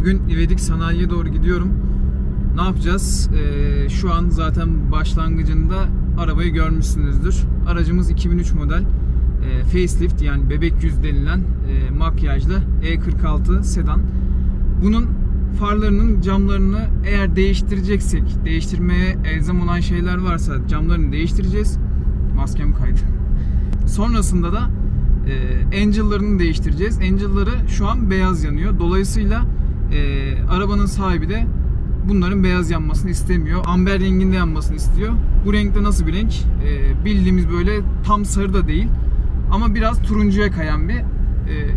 Bugün İvedik Sanayi'ye doğru gidiyorum. Ne yapacağız? Ee, şu an zaten başlangıcında arabayı görmüşsünüzdür. Aracımız 2003 model. Ee, facelift yani bebek yüz denilen e, makyajlı E46 sedan. Bunun farlarının camlarını eğer değiştireceksek, değiştirmeye elzem olan şeyler varsa camlarını değiştireceğiz. Maskem kaydı. Sonrasında da e, Angel'larını değiştireceğiz. Angel'ları şu an beyaz yanıyor. Dolayısıyla e, arabanın sahibi de bunların beyaz yanmasını istemiyor. Amber renginde yanmasını istiyor. Bu renkte nasıl bir renk? E, bildiğimiz böyle tam sarı da değil. Ama biraz turuncuya kayan bir e,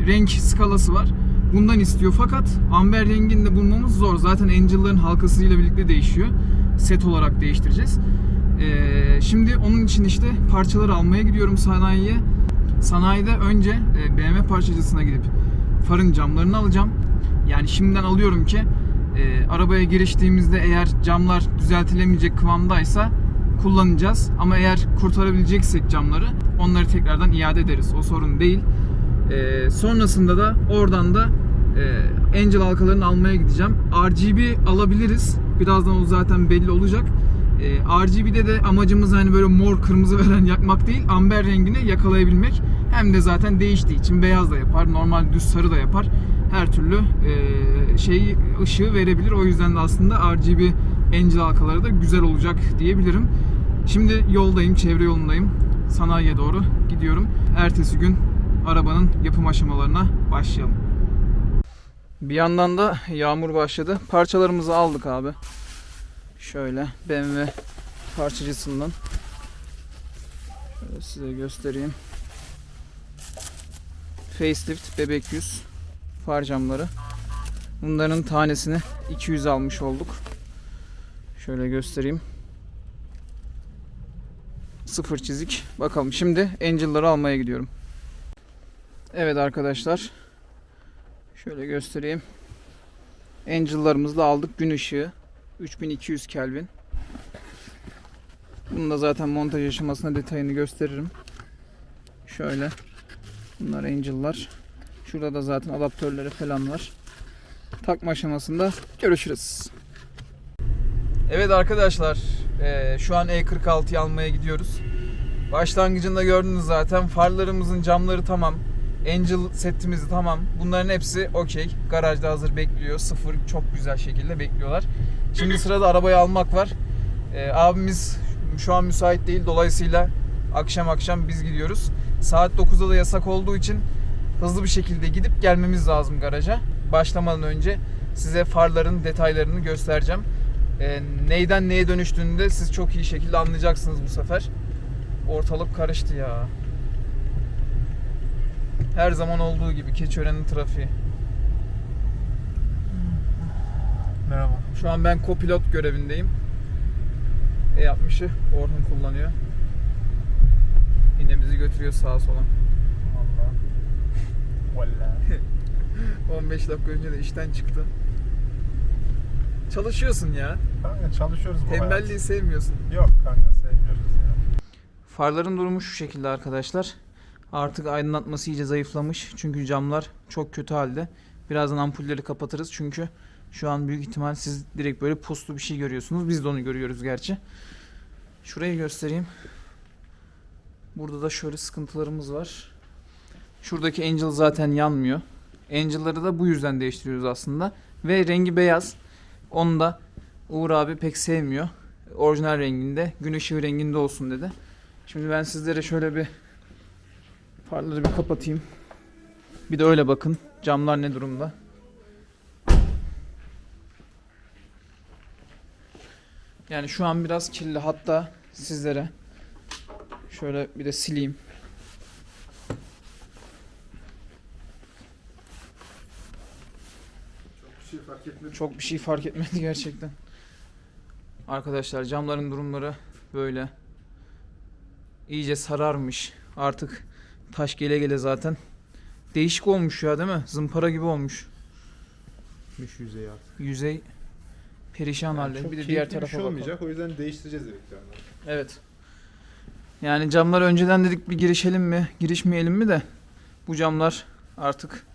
renk skalası var. Bundan istiyor fakat amber rengini de bulmamız zor. Zaten Angel'ların halkasıyla birlikte değişiyor. Set olarak değiştireceğiz. E, şimdi onun için işte parçaları almaya gidiyorum sanayiye. Sanayide önce e, BMW parçacısına gidip farın camlarını alacağım. Yani şimdiden alıyorum ki e, arabaya giriştiğimizde eğer camlar düzeltilemeyecek kıvamdaysa kullanacağız. Ama eğer kurtarabileceksek camları onları tekrardan iade ederiz. O sorun değil. E, sonrasında da oradan da e, Angel halkalarını almaya gideceğim. RGB alabiliriz. Birazdan o zaten belli olacak. E, RGB'de de amacımız hani böyle mor kırmızı veren yakmak değil, amber rengini yakalayabilmek. Hem de zaten değiştiği için beyaz da yapar, normal düz sarı da yapar. Her türlü e, şeyi ışığı verebilir. O yüzden de aslında RGB Angel halkaları da güzel olacak diyebilirim. Şimdi yoldayım, çevre yolundayım. Sanayiye doğru gidiyorum. Ertesi gün arabanın yapım aşamalarına başlayalım. Bir yandan da yağmur başladı. Parçalarımızı aldık abi. Şöyle BMW parçacısından şöyle size göstereyim. Facelift bebek yüz far camları. Bunların tanesini 200 almış olduk. Şöyle göstereyim. Sıfır çizik. Bakalım şimdi Angel'ları almaya gidiyorum. Evet arkadaşlar. Şöyle göstereyim. Angel'larımızı aldık. Gün ışığı. 3200 Kelvin. Bunu da zaten montaj aşamasında detayını gösteririm. Şöyle. Bunlar Angel'lar. Şurada da zaten adaptörleri falan var. Takma aşamasında görüşürüz. Evet arkadaşlar. eee, şu an E46'yı almaya gidiyoruz. Başlangıcında gördünüz zaten. Farlarımızın camları tamam. Angel setimiz tamam. Bunların hepsi okey. Garajda hazır bekliyor. Sıfır çok güzel şekilde bekliyorlar. Şimdi sırada arabayı almak var. Ee, abimiz şu an müsait değil. Dolayısıyla akşam akşam biz gidiyoruz. Saat 9'da da yasak olduğu için hızlı bir şekilde gidip gelmemiz lazım garaja. Başlamadan önce size farların detaylarını göstereceğim. Ee, neyden neye dönüştüğünü de siz çok iyi şekilde anlayacaksınız bu sefer. Ortalık karıştı ya. Her zaman olduğu gibi Keçiören'in trafiği. Merhaba. Şu an ben kopilot görevindeyim. E60'ı Orhun kullanıyor. Yine bizi götürüyor sağa sola. Valla. Valla. 15 dakika önce de işten çıktı. Çalışıyorsun ya. Kanka çalışıyoruz bu Tembelliği hayat. sevmiyorsun. Yok kanka sevmiyoruz ya. Farların durumu şu şekilde arkadaşlar. Artık aydınlatması iyice zayıflamış. Çünkü camlar çok kötü halde. Birazdan ampulleri kapatırız çünkü şu an büyük ihtimal siz direkt böyle puslu bir şey görüyorsunuz. Biz de onu görüyoruz gerçi. Şurayı göstereyim. Burada da şöyle sıkıntılarımız var. Şuradaki Angel zaten yanmıyor. Angel'ları da bu yüzden değiştiriyoruz aslında. Ve rengi beyaz. Onu da Uğur abi pek sevmiyor. Orijinal renginde, gün ışığı renginde olsun dedi. Şimdi ben sizlere şöyle bir farları bir kapatayım. Bir de öyle bakın. Camlar ne durumda? Yani şu an biraz kirli. Hatta sizlere şöyle bir de sileyim. Çok bir şey fark etmedi. Çok bir şey fark etmedi gerçekten. Arkadaşlar camların durumları böyle. İyice sararmış. Artık taş gele gele zaten. Değişik olmuş ya değil mi? Zımpara gibi olmuş. Gitmiş yüzey artık. Yüzey perişan halde. Bir de diğer tarafa bir şey bakalım. olmayacak o yüzden değiştireceğiz dedik yani. Evet. Yani camlar önceden dedik bir girişelim mi, girişmeyelim mi de bu camlar artık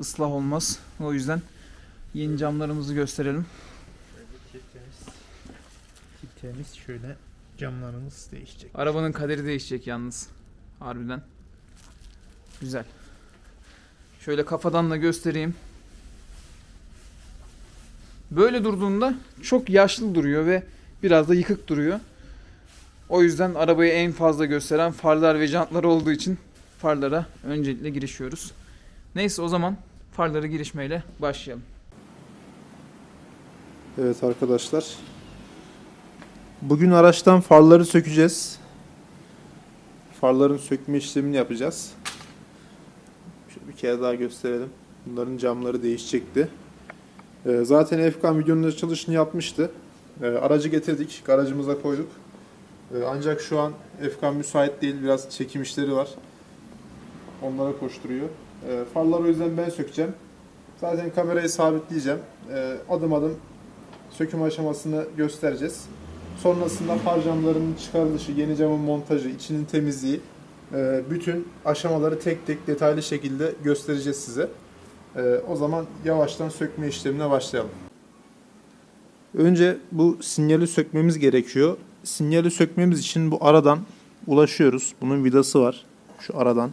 ıslah olmaz. O yüzden yeni camlarımızı gösterelim. Kilitlerimiz, kilitlerimiz şöyle camlarımız değişecek. Arabanın kaderi değişecek yalnız. Harbiden. Güzel. Şöyle kafadan da göstereyim. Böyle durduğunda çok yaşlı duruyor ve biraz da yıkık duruyor. O yüzden arabayı en fazla gösteren farlar ve jantlar olduğu için farlara öncelikle girişiyoruz. Neyse o zaman farlara girişmeyle başlayalım. Evet arkadaşlar. Bugün araçtan farları sökeceğiz. Farların sökme işlemini yapacağız. Şöyle bir kere daha gösterelim. Bunların camları değişecekti. Ee, zaten Efkan videonun açılışını yapmıştı. Ee, aracı getirdik. Garajımıza koyduk. Ee, ancak şu an Efkan müsait değil. Biraz çekim işleri var. Onlara koşturuyor. Farları o yüzden ben sökeceğim. Zaten kamerayı sabitleyeceğim. Adım adım söküm aşamasını göstereceğiz. Sonrasında far camlarının çıkarılışı, yeni camın montajı, içinin temizliği, e, bütün aşamaları tek tek detaylı şekilde göstereceğiz size. E, O zaman yavaştan sökme işlemine başlayalım. Önce bu sinyali sökmemiz gerekiyor. Sinyali sökmemiz için bu aradan ulaşıyoruz. Bunun vidası var. Şu aradan.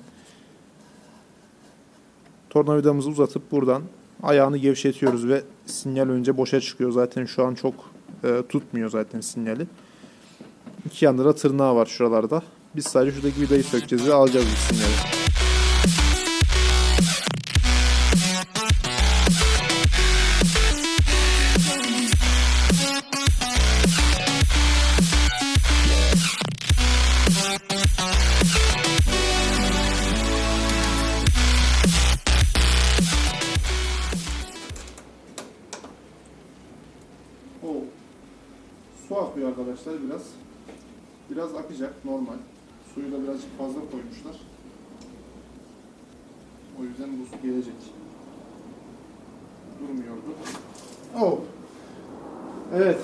Tornavidamızı uzatıp buradan ayağını gevşetiyoruz ve sinyal önce boşa çıkıyor. Zaten şu an çok e, tutmuyor zaten sinyali. İki yanda da tırnağı var şuralarda. Biz sadece şuradaki vidayı sökeceğiz ve alacağız bu sinyali. Suyu da birazcık fazla koymuşlar. O yüzden bu su gelecek. Durmuyordu. Oh. Evet.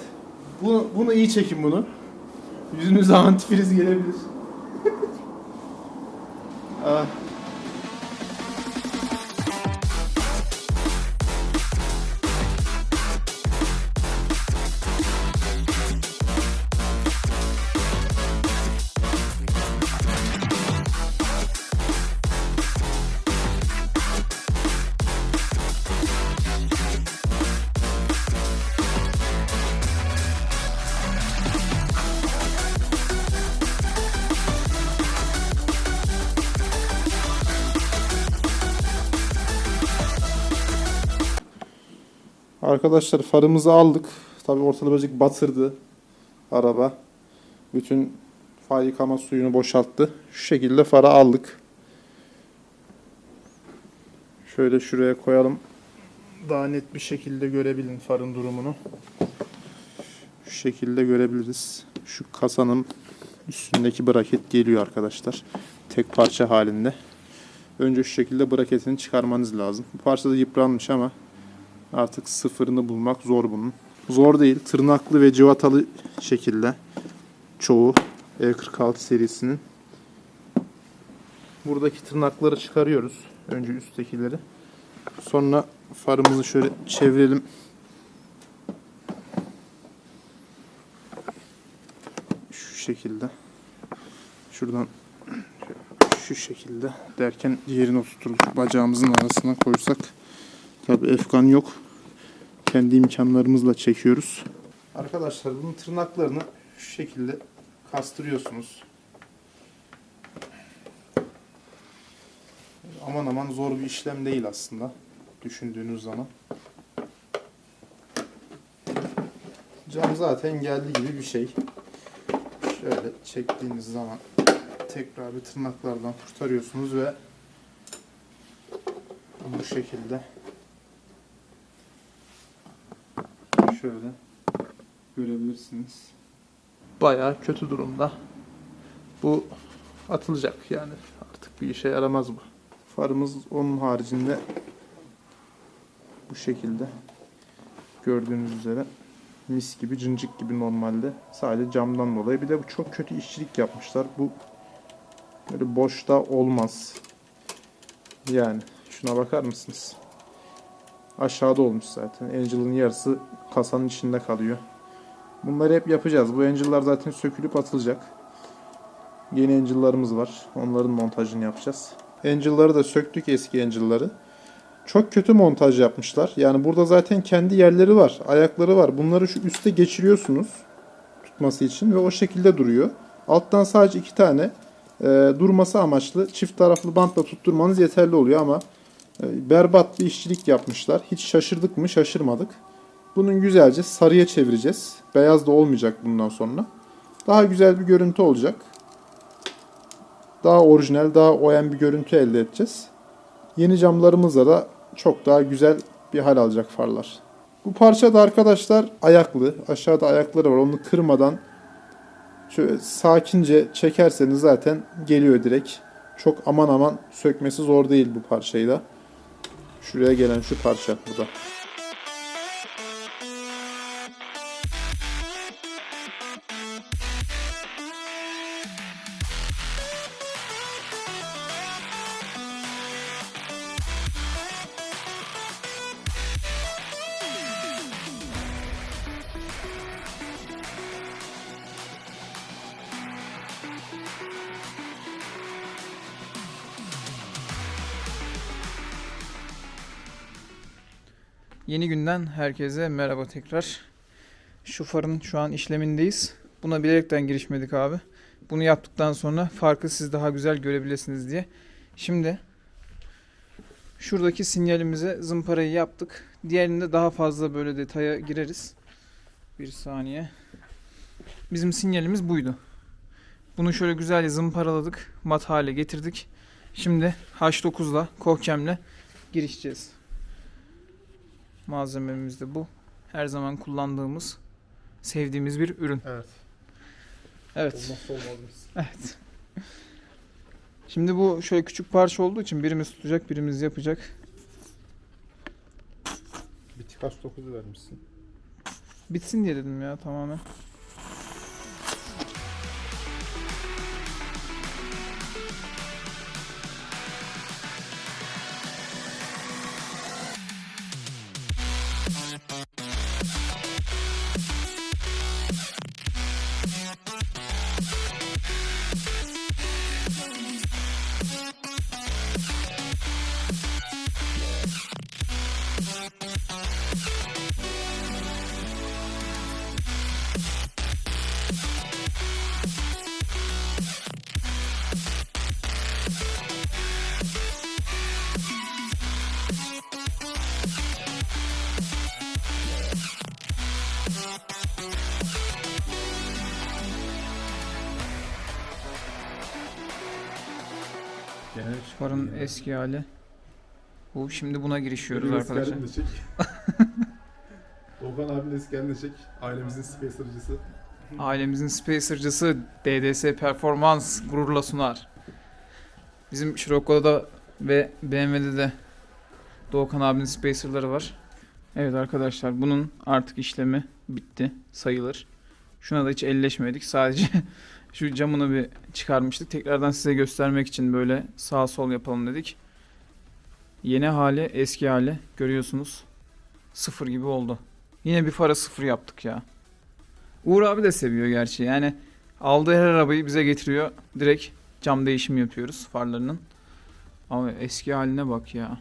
Bunu, bunu iyi çekin bunu. Yüzünüze antifriz gelebilir. ah. Arkadaşlar farımızı aldık. Tabi ortalığı birazcık batırdı araba. Bütün far yıkama suyunu boşalttı. Şu şekilde farı aldık. Şöyle şuraya koyalım. Daha net bir şekilde görebilin farın durumunu. Şu şekilde görebiliriz. Şu kasanın üstündeki braket geliyor arkadaşlar. Tek parça halinde. Önce şu şekilde braketini çıkarmanız lazım. Bu parça da yıpranmış ama Artık sıfırını bulmak zor bunun. Zor değil. Tırnaklı ve cıvatalı şekilde çoğu E46 serisinin. Buradaki tırnakları çıkarıyoruz. Önce üsttekileri. Sonra farımızı şöyle çevirelim. Şu şekilde. Şuradan şu şekilde derken diğerini oturtup bacağımızın arasına koysak Tabi efkan yok. Kendi imkanlarımızla çekiyoruz. Arkadaşlar bunun tırnaklarını şu şekilde kastırıyorsunuz. Aman aman zor bir işlem değil aslında. Düşündüğünüz zaman. Cam zaten geldi gibi bir şey. Şöyle çektiğiniz zaman tekrar bir tırnaklardan kurtarıyorsunuz ve bu şekilde şöyle görebilirsiniz. Bayağı kötü durumda. Bu atılacak yani. Artık bir işe yaramaz bu. Farımız onun haricinde bu şekilde. Gördüğünüz üzere mis gibi cincik gibi normalde. Sadece camdan dolayı. Bir de bu çok kötü işçilik yapmışlar. Bu böyle boşta olmaz. Yani şuna bakar mısınız aşağıda olmuş zaten. Angel'ın yarısı kasanın içinde kalıyor. Bunları hep yapacağız. Bu Angel'lar zaten sökülüp atılacak. Yeni Angel'larımız var. Onların montajını yapacağız. Angel'ları da söktük eski Angel'ları. Çok kötü montaj yapmışlar. Yani burada zaten kendi yerleri var. Ayakları var. Bunları şu üste geçiriyorsunuz. Tutması için ve o şekilde duruyor. Alttan sadece iki tane e, durması amaçlı çift taraflı bantla tutturmanız yeterli oluyor ama berbat bir işçilik yapmışlar. Hiç şaşırdık mı? Şaşırmadık. Bunun güzelce sarıya çevireceğiz. Beyaz da olmayacak bundan sonra. Daha güzel bir görüntü olacak. Daha orijinal, daha oyan bir görüntü elde edeceğiz. Yeni camlarımızla da çok daha güzel bir hal alacak farlar. Bu parça da arkadaşlar ayaklı. Aşağıda ayakları var. Onu kırmadan şöyle sakince çekerseniz zaten geliyor direkt. Çok aman aman sökmesi zor değil bu parçayı da. Şuraya gelen şu parça burada. Yeni günden herkese merhaba tekrar. Şu farın şu an işlemindeyiz. Buna bilerekten girişmedik abi. Bunu yaptıktan sonra farkı siz daha güzel görebilirsiniz diye. Şimdi şuradaki sinyalimize zımparayı yaptık. Diğerinde daha fazla böyle detaya gireriz. Bir saniye. Bizim sinyalimiz buydu. Bunu şöyle güzelce zımparaladık. Mat hale getirdik. Şimdi H9'la, kohkemle girişeceğiz. Malzememiz de bu. Her zaman kullandığımız, sevdiğimiz bir ürün. Evet. Evet. Olmazsa olmazımız. Evet. Şimdi bu şöyle küçük parça olduğu için birimiz tutacak, birimiz yapacak. Bir Tikaç 9'u vermişsin. Bitsin diye dedim ya tamamen. Farın eski hali. Bu şimdi buna girişiyoruz arkadaşlar. Doğukan abinin eski halini çek. Ailemizin spacer'cısı. Ailemizin Spacer'cısı DDS Performans gururla sunar. Bizim Scirocco'da ve BMW'de de Doğukan abinin Spacer'ları var. Evet arkadaşlar bunun artık işlemi bitti sayılır. Şuna da hiç elleşmedik. Sadece şu camını bir çıkarmıştık. Tekrardan size göstermek için böyle sağ sol yapalım dedik. Yeni hali eski hali görüyorsunuz. Sıfır gibi oldu. Yine bir fara sıfır yaptık ya. Uğur abi de seviyor gerçi. Yani aldığı her arabayı bize getiriyor. Direkt cam değişimi yapıyoruz farlarının. Ama eski haline bak ya.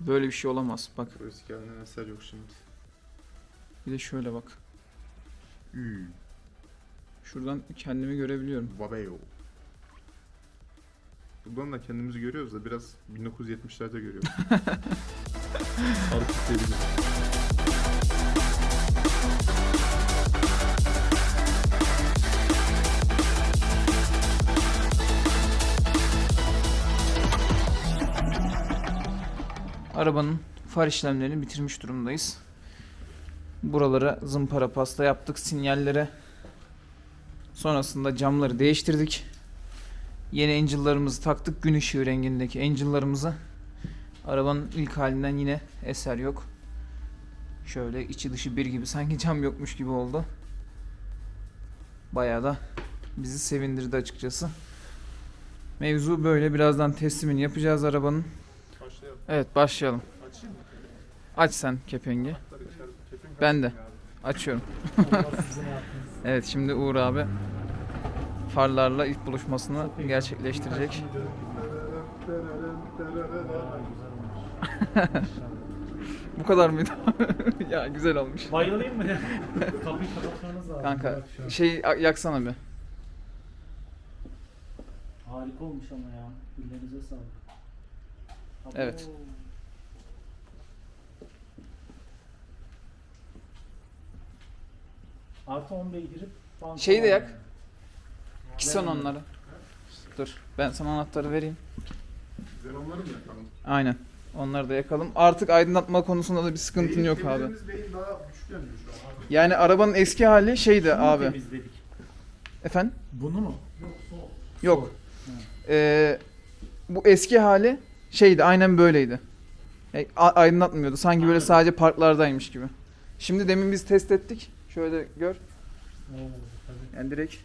Böyle bir şey olamaz. Bak eski halinden eser yok şimdi. bir de şöyle bak. Üü. Şuradan kendimi görebiliyorum. Vabeo. Buradan da kendimizi görüyoruz da biraz 1970'lerde görüyoruz. Artık sevdim. Arabanın far işlemlerini bitirmiş durumdayız. Buralara zımpara pasta yaptık. Sinyallere sonrasında camları değiştirdik. Yeni angel'larımızı taktık. Gün ışığı rengindeki angel'larımızı. Arabanın ilk halinden yine eser yok. Şöyle içi dışı bir gibi sanki cam yokmuş gibi oldu. Bayağı da bizi sevindirdi açıkçası. Mevzu böyle. Birazdan teslimini yapacağız arabanın. Başlayalım. Evet başlayalım. Açayım mı? Aç sen kepengi. Ben de. Açıyorum. evet şimdi Uğur abi farlarla ilk buluşmasını gerçekleştirecek. Bu kadar mıydı? ya güzel olmuş. Bayılayım mı? Kapıyı kapatmanız lazım. Kanka şey yaksana bir. Harika olmuş ama ya. Ellerinize sağlık. Evet. Artı 10 girip banko Şeyi de yak. yani. Kison onları. Dur ben sana anahtarı vereyim. Güzel onları mı yakalım? Aynen. Onları da yakalım. Artık aydınlatma konusunda da bir sıkıntın yok abi. Beyin daha güçlü yanıyor şu an abi. Yani arabanın eski hali şeydi Bunu abi. temizledik. Efendim? Bunu mu? Yok. Ee, bu eski hali şeydi aynen böyleydi. A- aydınlatmıyordu. Sanki böyle Anladım. sadece parklardaymış gibi. Şimdi demin biz test ettik. Şöyle gör. Oo. Yani direkt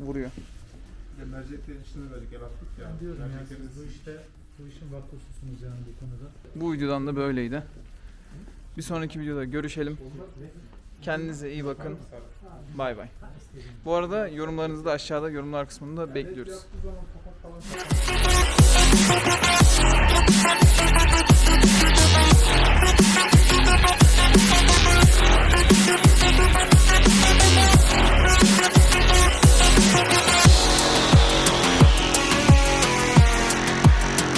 vuruyor. Bir merceklerin içine böyle gel attık ya. Ben diyorum ya siz bu işte bu işin vakıfsızsınız yani bu konuda. Bu videodan da böyleydi. Bir sonraki videoda görüşelim. Kendinize iyi bakın. Bay bay. Bu arada yorumlarınızı da aşağıda yorumlar kısmında bekliyoruz. Thank. Thank you.